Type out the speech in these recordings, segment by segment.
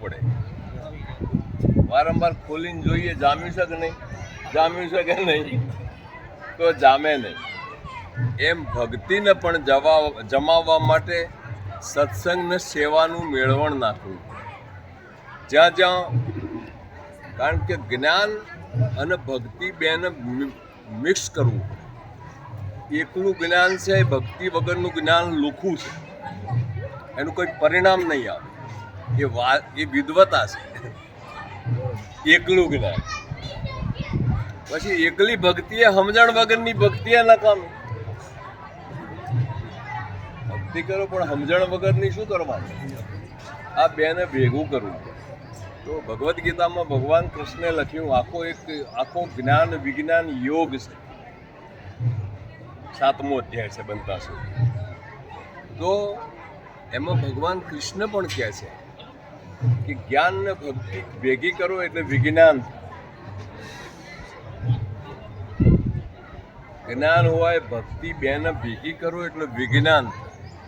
પડે. વારંવાર ખોલીને જોઈએ, જામ્યું છે કે નહીં? જામ્યું છે કે નહીં? તો જામે નહીં. એમ ભક્તિને પણ જવા જમાવવા માટે સત્સંગને સેવાનું મેળવણ નાખવું. જ્યાં જ્યાં કારણ કે જ્ઞાન અને ભક્તિ બેને મિક્સ કરવું એકલું જ્ઞાન છે, ભક્તિ વગરનું જ્ઞાન લુખું છે. એનું કોઈ પરિણામ નહીં આવે. એ વા એ વિદવતા છે. એકલું જ્ઞાન પછી એકલી ભક્તિ એ સમજણ વગરની ભક્તિ એ નકામી ભક્તિ કરો, પણ સમજણ વગરની શું કરવાનું? આ બેને ભેગું કરવું તો ભગવદ્ ગીતામાં ભગવાન કૃષ્ણે લખ્યું, આખો એક આખો જ્ઞાન વિજ્ઞાન યોગ છે. સાતમો અધ્યાય છે, બનતા સુધી. તો એમાં ભગવાન કૃષ્ણ પણ કહે છે કે જ્ઞાન ને ભક્તિ ભેગી કરો એટલે વિજ્ઞાન. જ્ઞાન હોય, ભક્તિ બેને ભેગી કરો એટલે વિજ્ઞાન.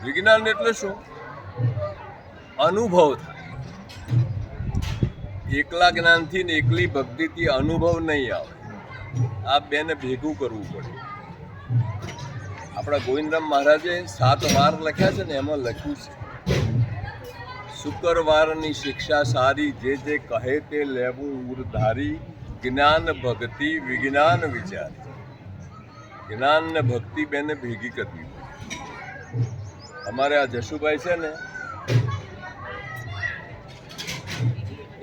વિજ્ઞાન એટલે શું? અનુભવ થાય. એકલા જ્ઞાનથી ને એકલી ભક્તિથી અનુભવ નહીં આવે. આ બેને ભેગું કરવું પડે. આપણા ગોવિંદરામ મહારાજે સાત વાર લખ્યા છે ને, એમાં લખ્યું છે. શુક્રવારની શિક્ષા સારી, જે જે કહે તે લેવું ઉરધારી, જ્ઞાન ભક્તિ, વિજ્ઞાન વિચાર. જ્ઞાન ને ભક્તિ બેને ભેગી કરવી અમારે આ જશુભાઈ છે ને,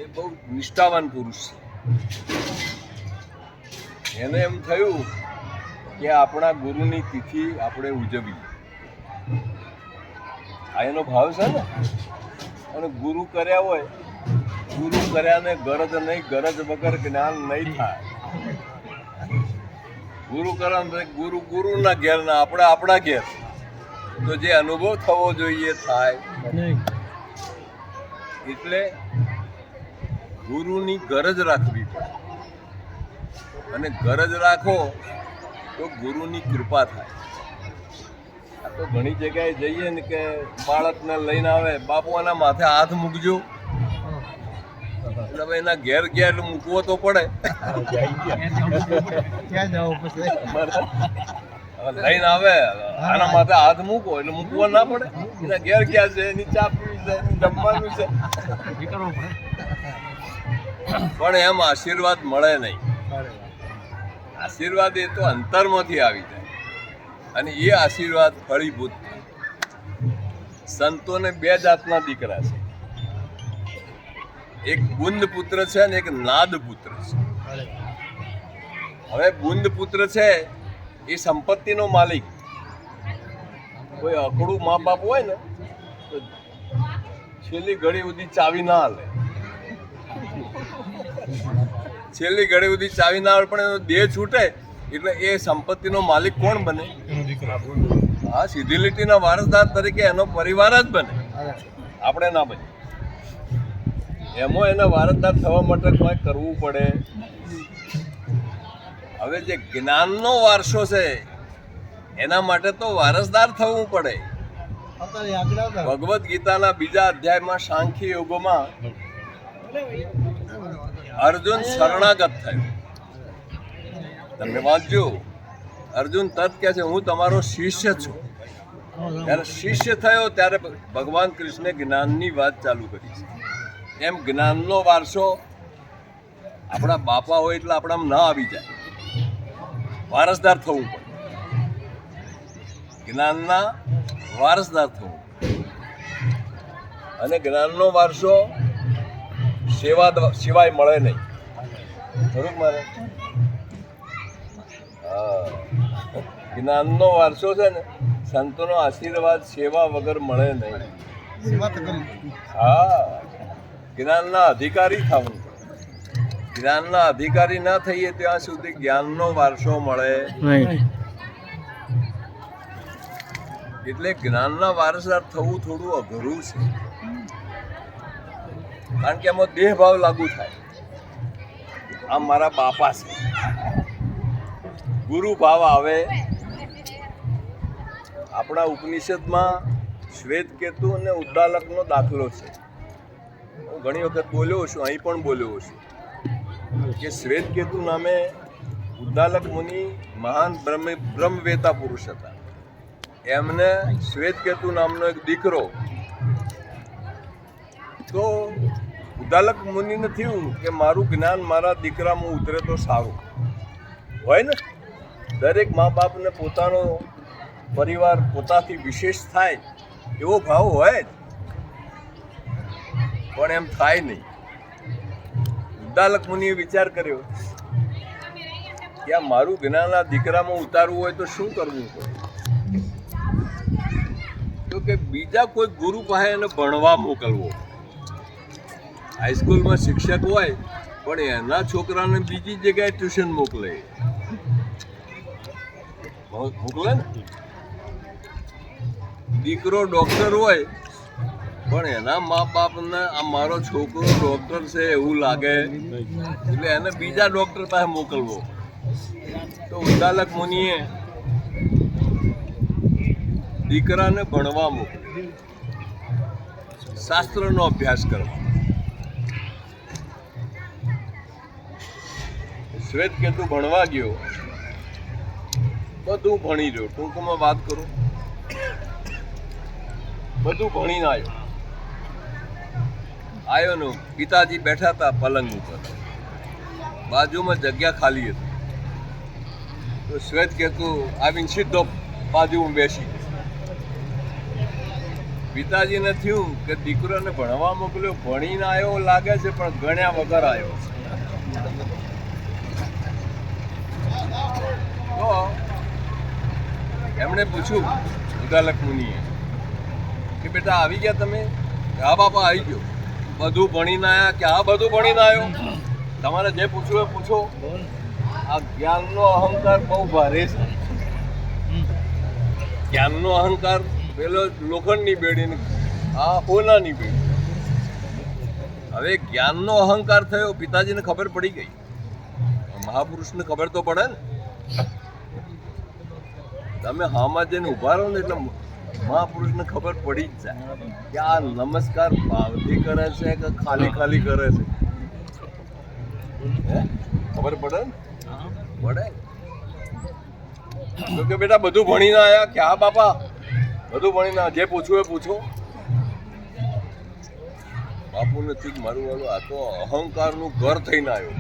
એ બહુ નિષ્ઠાવાન પુરુષ છે. એને એમ થયું કે આપણા ગુરુની તિથિ આપણે ઉજવી આ એનો ભાવ છે ને? અને ગુરુ કર્યા હોય ગુરુ કર્યાને ગરજ નહીં ગરજ વગર જ્ઞાન નહીં થાય. ગુરુ કરવાનું તો ગુરુ ગુરુના ઘેર ના આપણે આપણા ઘેર. તો જે અનુભવ થવો જોઈએ થાય. એટલે ગુરુની ગરજ રાખવી પડે. અને ગરજ રાખો તો ગુરુની કૃપા થાય. તો ઘણી જગ્યાએ જઈએ ને કે બાળકને લઈને આવે બાપુ આના માથે હાથ મૂકજો. એટલે એના ઘેર ઘેર મૂકવો તો પડે. લઈને આવે આના માથે હાથ મૂકો એટલે મૂકવો ના પડે. એના ઘેર ક્યાં છે એની ચા પીવી છે જમવાનું છે. પણ એમ આશીર્વાદ મળે નહીં. આશીર્વાદ એ તો અંતરમાંથી આવી જાય. અને એ આશીર્વાદ ફળીભૂત. સંતોને બે જાતના દીકરા છે. એક બુંદ પુત્ર છે અને એક નાદ પુત્ર છે. હવે બુંદ પુત્ર છે, એ સંપત્તિનો માલિક. કોઈ અકડું મા બાપ હોય ને, તો છેલ્લી ઘડી સુધી ચાવી ના હાલે. છેલ્લી ઘડી સુધી ચાવી ના આવે પણ એનો દેહ છૂટે, એટલે એ સંપત્તિનો માલિક કોણ બને? હા સીધી લીટીના વારસદાર તરીકે એનો પરિવાર જ બને. આપણે ના બને. એમાં એના વારસદાર થવા માટે કંઈક કરવું પડે. હવે જે જ્ઞાનનો વારસો છે એના માટે તો વારસદાર થવું પડે. ભગવદ્ ગીતાના બીજા અધ્યાયમાં સાંખી યોગમાં અર્જુન શરણાગત થયો. તમે વાંચજો અર્જુન તત કહે છે, હું તમારો શિષ્ય છું. ત્યારે શિષ્ય થયો, ત્યારે ભગવાન કૃષ્ણે જ્ઞાનની વાત ચાલુ કરી છે. એમ જ્ઞાનનો વારસો આપણા બાપા હોય એટલે આપણામાં ના આવી જાય. વારસદાર થવું પડે. જ્ઞાનના વારસદાર થવું અને જ્ઞાનનો વારસો સેવા સિવાય મળે નહીં. ખરું મારે? જ્ઞાનનો વારસો છે ને સંતોનો આશીર્વાદ સેવા વગર મળે નહીં. સેવા તો કરી. હા. જ્ઞાનના અધિકારી થવું. જ્ઞાનના અધિકારી ના થઈએ ત્યાં સુધી જ્ઞાનનો વારસો મળે. એટલે જ્ઞાનના વારસદાર થવું થોડું અઘરું છે. કારણ કે એમાં દેહ ભાવ લાગુ થાય. આ મારા બાપા છે. ગુરુ ભાવ આવે. આપણા ઉપનિષદમાં શ્વેત કેતુ અને ઉદ્દાલકનો દાખલો છે. હું ઘણી વખત બોલ્યો છું, અહીં પણ બોલ્યો છું, કે શ્વેત કેતુ નામે ઉદ્દાલક મુનિ મહાન બ્રહ્મ, બ્રહ્મવેતા પુરુષ હતા. એમને શ્વેત કેતુ નામનો એક દીકરો. તો ઉદ્દાલક મુનિને થયું કે મારું જ્ઞાન મારા દીકરામાં ઉતરે તો સારું. હોય ને? દરેક મા બાપને પોતાનો પરિવાર પોતાથી વિશેષ થાય એવો ભાવ હોય જ. પણ એમ થાય નહીં. ઉદ્દાલક મુનિએ વિચાર કર્યો કે આ મારું જ્ઞાનના દીકરામાં ઉતારવું હોય તો શું કરવું પડે તો કે બીજા કોઈ ગુરુ પાસે એને ભણવા મોકલવો. હાઈસ્કૂલમાં શિક્ષક હોય, પણ એના છોકરાને બીજી જગ્યાએ ટ્યુશન મોકલે. મોકલે ને દીકરો ડોક્ટર હોય, પણ એના મા બાપને આ મારો છોકરો ડોક્ટર છે એવું લાગે. એટલે એને બીજા ડોક્ટર પાસે મોકલવો. તો ઉદાલક મુનિએ દીકરાને ભણવા મોકલ્યો. શાસ્ત્રનો અભ્યાસ કરવા. શ્વેત કેતુ ભણવા ગયો. બધું ભણી રહ્યો ટૂંકમાં વાત કરું. બધું ભણીને આવ્યો આવ્યો ને પિતાજી બેઠા હતા પલંગ ઉપર. બાજુમાં જગ્યા ખાલી હતી. તો શ્વેત કેતુ આવીને સીધો બાજુમાં બેસી. પિતાજીને થયું કે દીકરાને ભણવા મોકલ્યો. ભણીને આવ્યો લાગે છે, પણ ગણ્યા વગર આવ્યો એમણે પૂછ્યું ઉદાલક મુનિએ, કે બેટા આવી ગયા તમે? હા બાપા આવી ગયો. બધું ભણીને આવ્યા. કે હા બધું ભણીને આવ્યો? તમારે જે પૂછવું એ પૂછો. આ જ્ઞાનનો અહંકાર બહુ ભારે છે. જ્ઞાનનો અહંકાર પેલો લોખંડની બેડી આ હોનાની બેડી. હવે જ્ઞાનનો અહંકાર થયો, પિતાજીને ખબર પડી ગઈ. મહાપુરુષને ખબર તો પડે ને. તમે હામાં જઈને ઊભા રહો ને એટલે મહાપુરુષને ખબર પડી જ જાય કે આ નમસ્કાર ભાવથી કરે છે કે ખાલી ખાલી કરે છે? ખબર પડે? પડે? તો કે બેટા બધું ભણીને આયા કે હા બાપા, બધું ભણીને. જે પૂછવું એ પૂછો. બાપુ નથી મારું વાળું, આ તો અહંકારનું ઘર થઈને આવ્યો.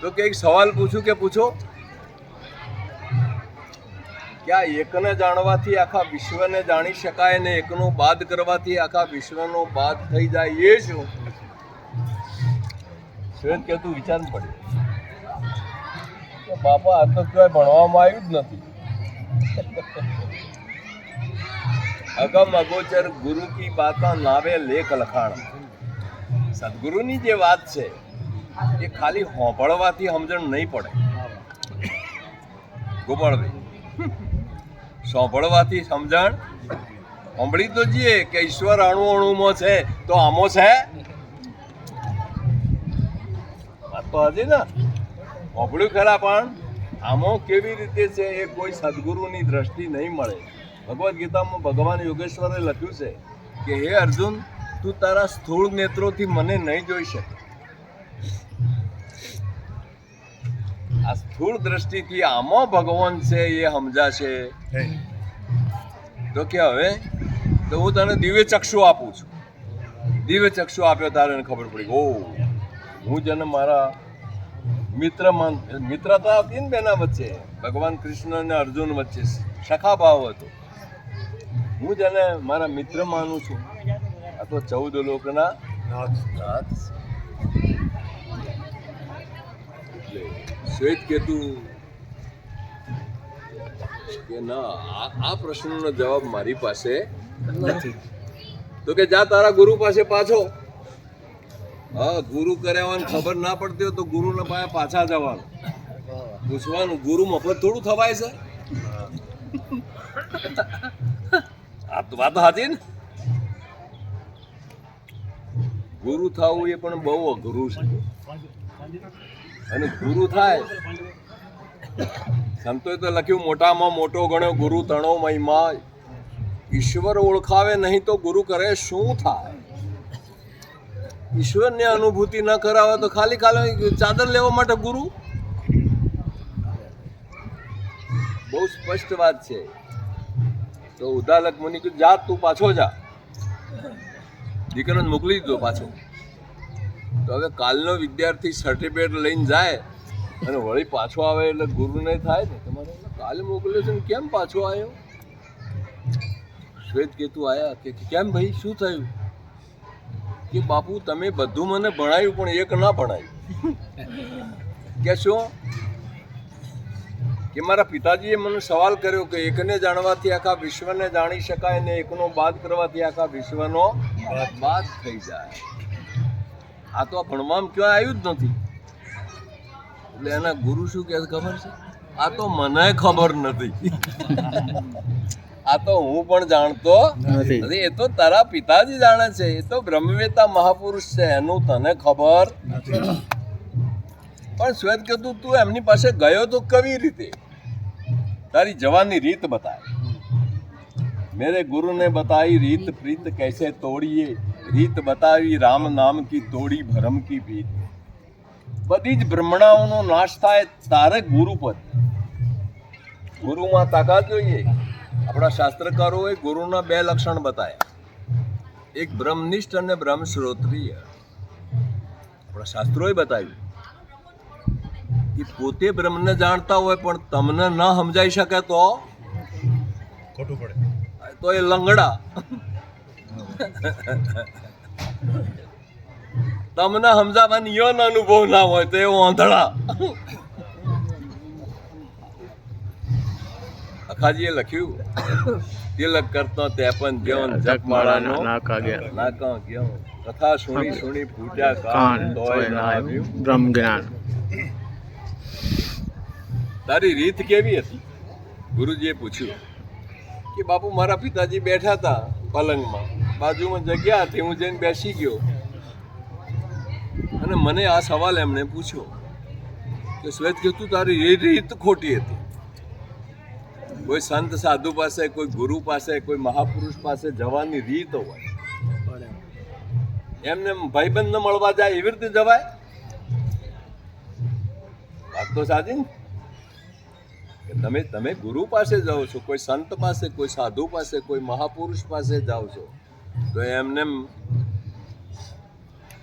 તો કે એક સવાલ પૂછું કે પૂછો? કે આ એકને જાણવાથી આખા વિશ્વને જાણી શકાય ને એકનો બાદ કરવાથી આખા વિશ્વનો બાદ થઈ જાય એ શું શ્વેત કહેતું વિચાર પડ્યો બાપા, આ તો ક્યાંય ભણવામાં આવ્યું જ નથી. અગમ અગોચર ગુરુ કી બાતા નાવે લેખ લખાણ. સદગુરુની જે વાત છે, એ ખાલી હોંભળવાથી સમજણ નહીં પડે. ગોપાળભાઈ. સાંભળવાથી સમજણ? સાંભળી તો જઈએ કે ઈશ્વર અણુ અણુમાં છે, તો આમો છે? વાત તો હજી ને. સાંભળ્યું ખરા પણ, આમો કેવી રીતે છે એ કોઈ સદગુરુની દ્રષ્ટિ નહીં મળે. ભગવદ્ ગીતામાં ભગવાન યોગેશ્વરે લખ્યું છે કે, હે અર્જુન, તું તારા સ્થૂળ નેત્રોથી મને નહીં જોઈ શકે. આ સ્થૂળ દ્રષ્ટિથી આમાં ભગવાન છે એ સમજાશે. તો કે હવે તો હું તને દિવ્ય ચક્ષુ આપું છું. દિવ્ય ચક્ષુ આપ્યો તારે એને ખબર પડી. ઓ હું જેને મારા મિત્ર મિત્રતા હતી ને બેના વચ્ચે. ભગવાન કૃષ્ણ અને અર્જુન વચ્ચે સખા ભાવ હતો. હું જેને મારા મિત્ર માનું છું. આ તો ચૌદ લોકના નાથ છે. એટલે શ્વેત કેતુ કે ના, આ પ્રશ્નનો જવાબ મારી પાસે નથી. તો કે જા તારા ગુરુ પાસે પાછો. હા, ગુરુ કર્યા હોય ખબર ના પડતી હોય તો ગુરુના પાસે પાછા જવાનું. પૂછવાનું, ગુરુ મફત થોડું થવાય છે? આ તો વાત સાચી ને? ગુરુ થવું એ પણ બહુ અઘરું છે. અને ગુરુ થાય. સંતોએ તો લખ્યું, મોટામાં મોટો ગણ્યો ગુરુ તણો મહિમા. ઈશ્વર ઓળખાવે નહીં તો ગુરુ કરે શું થાય? ઈશ્વરની અનુભૂતિ ન કરાવે તો ખાલી ખાલી ચાદર લેવા માટે ગુરુ? બહુ સ્પષ્ટ વાત છે. તો ઉદાલક મુનિ જા તું પાછો જા. દીકરાને મોકલી દીધો પાછો. તો હવે કાલનો વિદ્યાર્થી સર્ટિફિકેટ લઈને જાય અને વળી પાછો આવે એટલે ગુરુને થાય ને તમારે કાલે મોકલ્યો છે કેમ પાછો આવ્યો શ્વેત કેતુ આવ્યા કે કેમ ભાઈ, શું થયું? કે બાપુ, તમે બધું મને ભણાયું, પણ એક ના ભણાયું. કે શું? કે મારા પિતાજીએ મને સવાલ કર્યો કે એકને જાણવાથી આખા વિશ્વને જાણી શકાય ને એકનો બાદ કરવાથી આખા વિશ્વનો બાદ થઈ જાય. આ તો ભણવામાં ક્યાં આવ્યું જ નથી. એટલે એના ગુરુ શું કહે ખબર છે? આ તો મને ખબર નથી. આ તો હું પણ જાણતો નથી. એ તો તારા પિતાજી જાણે છે. એ તો બ્રહ્મવેતા મહાપુરુષ છે. એનું તને ખબર પણ શ્વેત કહેતું તું એમની પાસે ગયો તો કેવી રીતે? તારી જવાની રીત બતાય. મેરે ગુરુને બતાવી રીત પ્રીત કૈસે તોડીએ? રીત બતાવી રામ નામ કી તોડી ભરમ કી ભીત. બધી જ બ્રહ્મણાઓનો નાશ થાય તારે ગુરુ પદ. ગુરુમાં તાકાત જોઈએ. આપણા શાસ્ત્રકારોએ ગુરુના બે લક્ષણ બતાવ્યા એક બ્રહ્મનિષ્ઠ અને બ્રહ્મ શ્રોત્રિય આપણા શાસ્ત્રોએ બતાવ્યું. કે પોતે બ્રહ્મને જાણતા હોય પણ તમને ન સમજાઈ શકે તો? ખોટું પડે. તો એ લંગડા. તમને સમજાવવાની યોન અનુભવ ના હોય તો એ ઓંધળા અખાજીએ લખ્યું તિલક કરતો તે પણ જ્ઞાન જપમાળાનો ના કાગ્યા નાકા ગયો કથા સુણી સુણી પૂજા કાન તોય ના આવ્યું. બ્રહ્મ જ્ઞાન. તારી રીત કેવી હતી? ગુરુજીએ પૂછ્યું કે બાપુ મારા પિતાજી બેઠા હતા પલંગમાં. બાજુમાં જગ્યા હતી, હું જઈને બેસી ગયો. અને મને આ સવાલ એમણે પૂછ્યો કે શ્વેત કે તું તારી એ રીત ખોટી હતી? કોઈ સંત સાધુ પાસે, કોઈ ગુરુ પાસે, કોઈ મહાપુરુષ પાસે જવાની રીત હોય. એમને ભાઈબંધને મળવા જાય એવી રીતે જવાય? વાત તો સાચી ને? તમે તમે ગુરુ પાસે જાઓ છો, કોઈ સંત પાસે, કોઈ સાધુ પાસે, કોઈ મહાપુરુષ પાસે જાઓ છો. તો એમને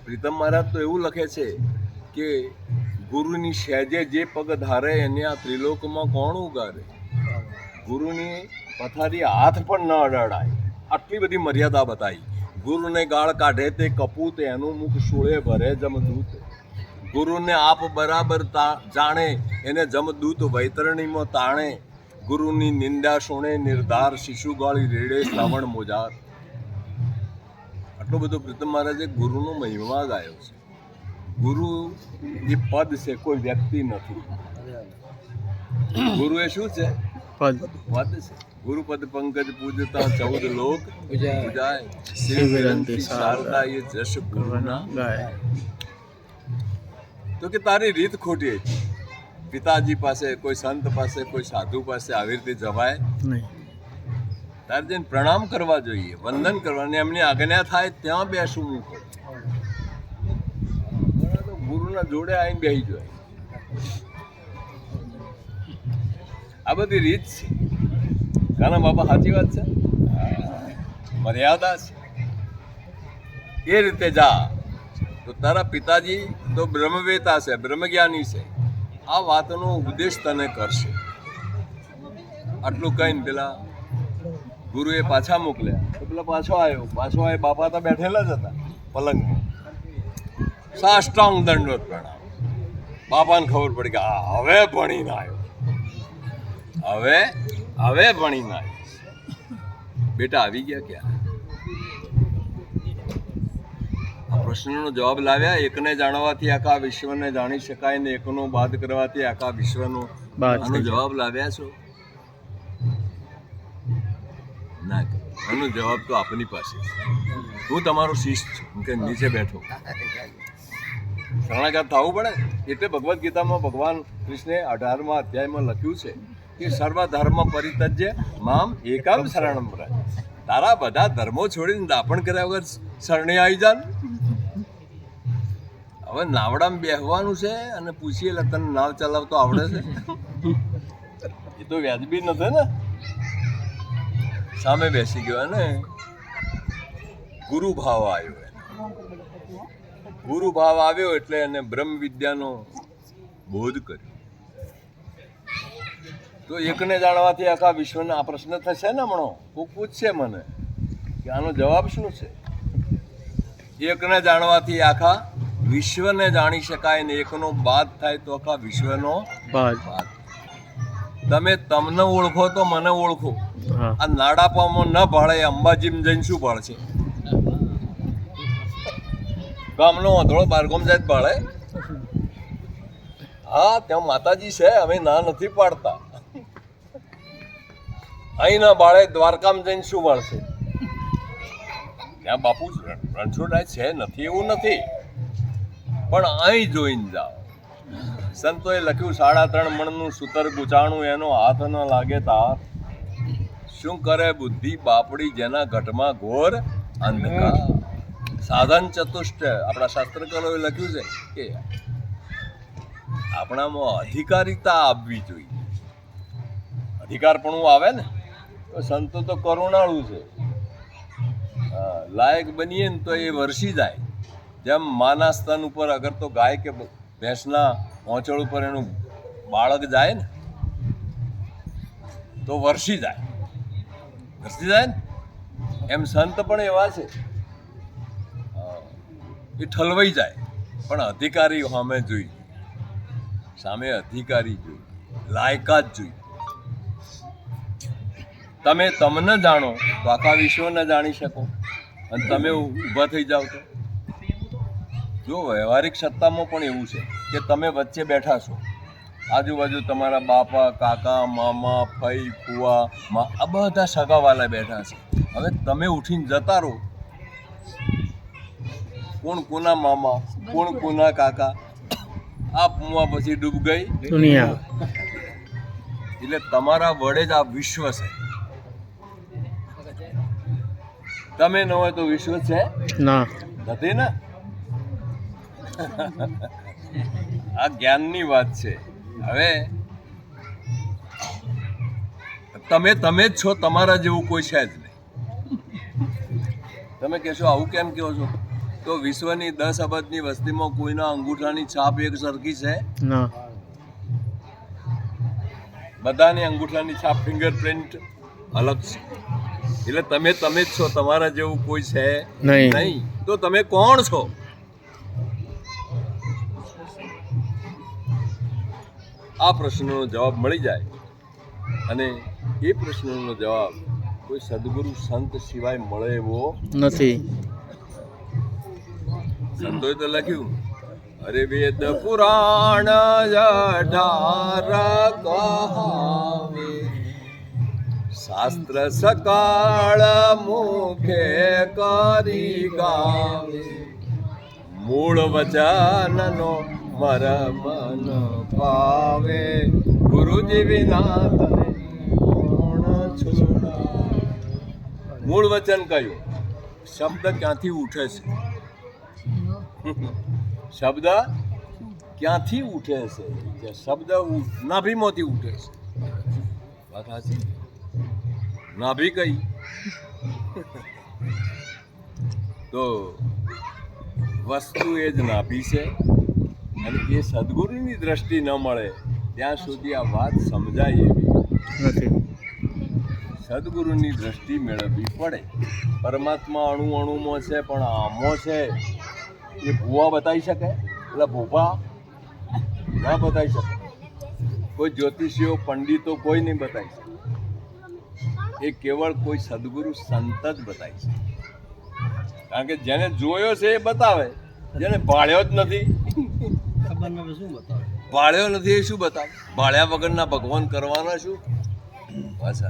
પ્રીતમ મહારાજ તો એવું લખે છે કે ગુરુની સહેજે જે પગ ધારે એને આ ત્રિલોકમાં કોણ ઉગારે ગુરુની પથારી હાથ પણ ન અડાડાય. આટલી બધી મર્યાદા બતાવી. ગુરુને ગાળ કાઢે તે કપૂત, એનું મુખ સુળે ભરે જમદૂત. ગુરુને આપ બરાબર જાણે, એને જમદૂત વૈતરણીમાં તાણે. ગુરુની નિંદા સુણે નિર્ધાર શિશુ ગાળી રેડે શ્રાવણ મોજાર. આટલો બધો પ્રથમ મહારાજે ગુરુનો મહિમા ગાયો છે. ગુરુ એ પદ છે કોઈ વ્યક્તિ નથી. ગુરુ એ શું છે? પદ. પદ છે. ગુરુપદ પંકજ પૂજતા ચૌદ લોક પૂજાય. શિવ શિવ વિરંતી વિરંતી શારદા એ જશ ગુરુના ગાય. તો કે તારી રીત ખોટી હતી. પિતાજી પાસે કોઈ સંત પાસે કોઈ સાધુ પાસે આવી રીતે જવાય? નહીં. તારે જઈને પ્રણામ કરવા જોઈએ, વંદન કરવા. અને એમની આજ્ઞા થાય ત્યાં બેસવું. તો ગુરુના જોડે આવીને બેસી જોઈએ આ બધી રીત છે. કાના બાપા સાચી વાત છે? મર્યાદા છે. એ રીતે જા. તો તારા પિતાજી તો બ્રહ્મવેતા છે, બ્રહ્મજ્ઞાની છે. આ વાતનો ઉપદેશ તને કરશે. આટલું કહીને પેલા ગુરુએ પાછા મોકલ્યા. તો પેલા પાછો આવ્યો. પાછો આવ્યો બાપા તો બેઠેલા જ હતા પલંગમાં. સાષ્ટાંગ દંડવત પ્રણામ. બાપાને ખબર પડી કે આ હવે ભણીને આવ્યો. હવે હવે ભણીને આવ્યો. બેટા આવી ગયા ક્યાં? આ પ્રશ્નનો જવાબ લાવ્યા. એકને જાણવાથી આખા વિશ્વને જાણી શકાય ને એકનો બાદ કરવાથી આખા વિશ્વનો જવાબ લાવ્યા છો. ના આનો જવાબ તો આપની પાસે હું તમારો શિષ્ય છું. કે નીચે બેઠો શરણાગત થવું પડે. એટલે ભગવદ્ ગીતામાં ભગવાન કૃષ્ણે અઢારમા અધ્યાયમાં લખ્યું છે કે સર્વ ધર્મ પરિતજ્ય મામ એકામ શરણમ વ્રજ તારા બધા ધર્મો છોડીને દાપણ કર્યા વગર શરણે આવી જાન. હવે નાવડામાં બેહવાનું છે અને પૂછીએ તને નાવ ચલાવતો આવડે છે? એ તો વ્યાજબી નથી ને? સામે બેસી ગયો અને ગુરુ ભાવ આવ્યો એને. ગુરુ ભાવ આવ્યો એટલે એને બ્રહ્મ વિદ્યાનો બોધ કર્યો. તો એકને જાણવાથી આખા વિશ્વના આ પ્રશ્ન થશે ને હમણો? કોઈ પૂછશે મને કે આનો જવાબ શું છે? એકને જાણવાથી આખા વિશ્વને જાણી શકાય ને એકનો બાદ થાય તો આખા વિશ્વનો બાદ. તમે તમને ઓળખો તો મને ઓળખો. આ નાડાપામાં ન ભાળે અંબાજીમ જઈને શું ભાળશે ગામનો વાંધળો બારગામ જાય ભાળે હા, ત્યાં માતાજી છે, અમે ના નથી પાડતા. અહીં ના બાળે દ્વારકામાં જઈને શું મળશે? ત્યાં બાપુ રણછોડરાય છે, નથી એવું નથી. પણ અહીં જોઈને જાઓ. સંતોએ લખ્યું, સાડા ત્રણ મણનું સૂતર ગુચાણું, એનો હાથ ન લાગે તાર. શું કરે બુદ્ધિ બાપડી જેના ઘટમાં ઘોર અંધકાર? સાધન ચતુષ્ટ. આપણા શાસ્ત્રકારોએ લખ્યું છે કે આપણામાં અધિકારીતા આવવી જોઈએ. અધિકાર પણ આવે ને? તો સંતો તો કરુણાળુ છે. લાયક બનીએ ને તો એ વરસી જાય. જેમ માના સ્તન ઉપર અગર તો ગાય કે ભેંસના પહોંચળ ઉપર એનું બાળક જાય ને, તો વરસી જાય. વરસી એમ સંત પણ એવા છે. એ ઠલવાઈ જાય, પણ અધિકારી સામે જોઈ. સામે અધિકારી જોઈ, લાયકાત જોઈ. તમે તમને જાણો તો આખા વિશ્વને જાણી શકો. અને તમે ઊભા થઈ જાઓ તો. જો વ્યવહારિક સત્તામાં પણ એવું છે કે તમે વચ્ચે બેઠા છો. આજુબાજુ તમારા બાપા કાકા મામા ફઈ ફુવા મા આ બધા સગાવાલા બેઠા છે. હવે તમે ઉઠીને જતા રહો. કોણ કોના મામા કોણ કોના કાકા? આ પુવા પછી ડૂબ ગઈ. દુનિયા. એટલે તમારા વડે જ આ વિશ્વ છે. તમે ન હોય તો વિશ્વ છે? ના. નથી ને? આ જ્ઞાનની વાત છે. હવે તમે તમે જ છો તમારા જેવું કોઈ છે જ નહીં. તમે કહેશો આવું કેમ કહો છો? તો વિશ્વની દસ અબજની વસ્તીમાં કોઈના અંગૂઠાની છાપ એક સરખી છે? બધાની અંગૂઠાની છાપ ફિંગરપ્રિન્ટ અલગ છે. એટલે તમે તમે જ છો તમારા જેવું કોઈ છે નહીં. નહીં. તો તમે કોણ છો? આ પ્રશ્નનો જવાબ મળી જાય. અને એ પ્રશ્નનો જવાબ કોઈ સદગુરુ સંત સિવાય મળે એવો નથી. સંતોએ તો લખ્યું અરે વેદ પુરાણ અઢાર કહાવે શાસ્ત્ર સકાળ મુખે કરી ગાવે. મૂળ વચનનો મરમ મન પાવે ગુરુજી વિના છોડાવે? મૂળ વચન કયું શબ્દ ક્યાંથી ઉઠે છે? શબ્દ ક્યાંથી ઉઠે છે? જે શબ્દ નાભીમાંથી ઉઠે છે. વાત સાચી? નાભી કઈ? તો વસ્તુ એ જ નાભી છે. અને એ સદગુરુની દ્રષ્ટિ ન મળે ત્યાં સુધી આ વાત સમજાય એવી. નથી. સદગુરુની દ્રષ્ટિ મેળવવી પડે. પરમાત્મા અણુ અણુમાં છે પણ આમો છે. એ ભૂવા બતાવી શકે? એટલે ભૂપા ના બતાવી શકે. કોઈ જ્યોતિષીઓ પંડિતો કોઈ નહીં બતાવી શકે. એ કેવળ કોઈ સદગુરુ સંત જ બતાવી શકે. કારણ કે જેને જોયો છે એ બતાવે. જેને ભાળ્યો જ નથી ભાળ્યો નથી એ શું બતાવે? ભાળ્યા વગરના ભગવાન કરવાના શું? બસ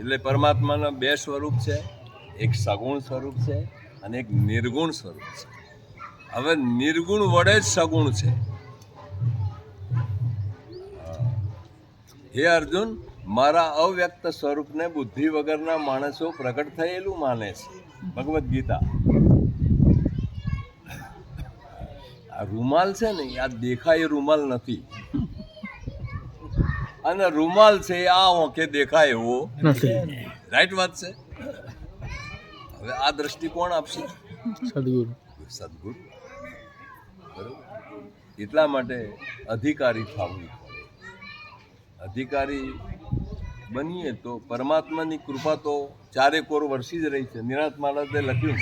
એટલે પરમાત્માના બે સ્વરૂપ છે, એક સગુણ સ્વરૂપ છે અને એક નિર્ગુણ સ્વરૂપ છે. હવે નિર્ગુણ વડે જ સગુણ છે. હે અર્જુન, મારા અવ્યક્ત સ્વરૂપને બુદ્ધિ વગરના માણસો પ્રગટ થયેલું માને છે. ભગવદ્ ગીતા. આ રૂમાલ છે ને આ દેખાય રૂમાલ નથી. અને રૂમાલ છે આ ઓકે દેખાય એવો રાઈટ વાત છે? હવે આ દ્રષ્ટિકોણ આપશે? સદગુરુ. સદગુરુ. બરોબર? એટલા માટે અધિકારી થવું અધિકારી બનીએ તો પરમાત્માની કૃપા તો ચારે કોર વર્ષી જ રહી છે. નિરાત મહારાજે લખ્યું.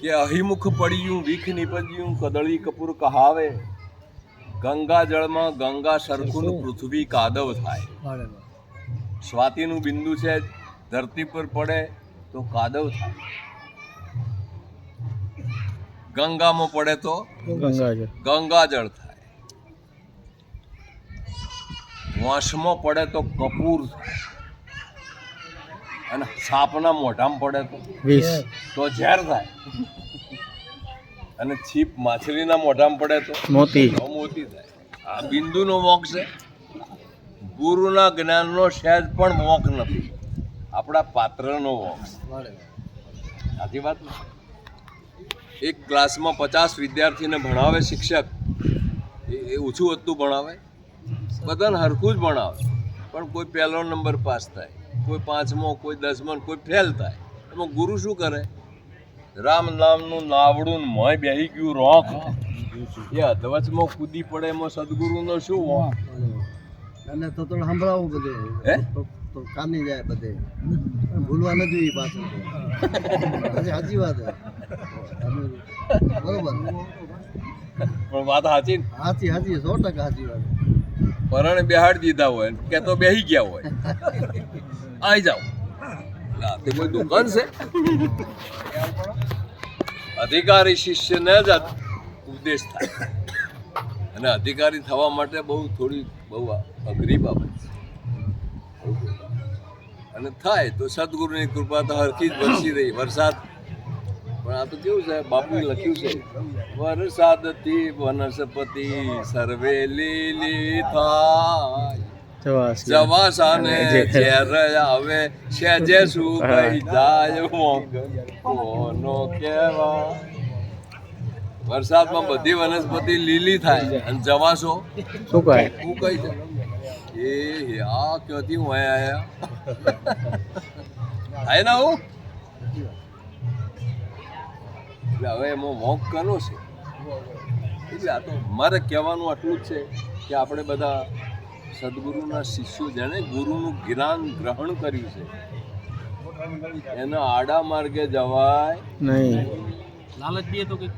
કે અહિમુખ પડ્યું વીખ નીપજ્યું કદળી કપૂર કહાવે. ગંગા જળમાં ગંગા સરખું પૃથ્વી કાદવ થાય. સ્વાતિનું બિંદુ છે ધરતી પર પડે તો કાદવ થાય. ગંગામાં પડે તો ગંગાજળ ગંગાજળ થાય. વાંસમાં પડે તો કપૂર થાય અને સાપના મોઢામાં પડે તો? વીસ. તો ઝેર થાય. અને છીપ માછલીના મોઢામાં પડે તો? મોતી. મોતી થાય. આ બિંદુનો મોક્ષ છે. ગુરુના જ્ઞાનનો સહેજ પણ મોક નથી. આપણા પાત્રનો મોક્ષ સાચી વાત એક ક્લાસમાં પચાસ વિદ્યાર્થીને ભણાવે શિક્ષક. એ એ ઓછું હતું ભણાવે. બધાને હરખું જ ભણાવે. પણ કોઈ પહેલો નંબર પાસ થાય. કોઈ પાંચમો કોઈ દસમો કોઈ ફેલ થાય. એમાં ગુરુ શું કરે? રામ નામનું નાવડું મય બેહી ગયું રોખ એ અધવચમાં કૂદી પડે એમાં સદગુરુનો શું વોંક અને તો થોડું સંભળાવવું બધે. હે? તો કાની જાય બધે. ભૂલવા ન જોઈએ પાછું હજી સાચી વાત બરોબર. પણ વાત સાચી હાચી સાચી સાચી સો ટકા સાચી વાત. પરણ બેહાડી દીધા હોય કે તો બેહી ગયા હોય. આઈ જાઓ. તે કોઈ દુકાન છે. અધિકારી શિષ્યને જ ઉપદેશ થાય. અને અધિકારી થવા માટે બહુ થોડી બહુ અઘરી બાબત અને થાય તો સદગુરુની કૃપા તો હરખી જ વરસી રહી. વરસાદ, પણ આ તો કેવું છે, બાપુએ લખ્યું છે. વરસાદથી વનસ્પતિ સર્વે લીલી થાય. જવાસાને ઝેર આવે સેજે શું જાય કોનો કહેવા વરસાદમાં બધી વનસ્પતિ લીલી થાય અને જવાસો? શું કહે? શું કહી છે એ આ ક્યાંથી હું આયા. થાય ના હું એટલે હવે એમાં મોક કરવો છે. એટલે આ તો મારે કહેવાનું આટલું જ છે કે આપણે બધા સદગુરુના શિષ્યો જેણે ગુરુનું જ્ઞાન ગ્રહણ કર્યું છે. એના આડા માર્ગે જવાય નહીં. લાલચ બી તો કે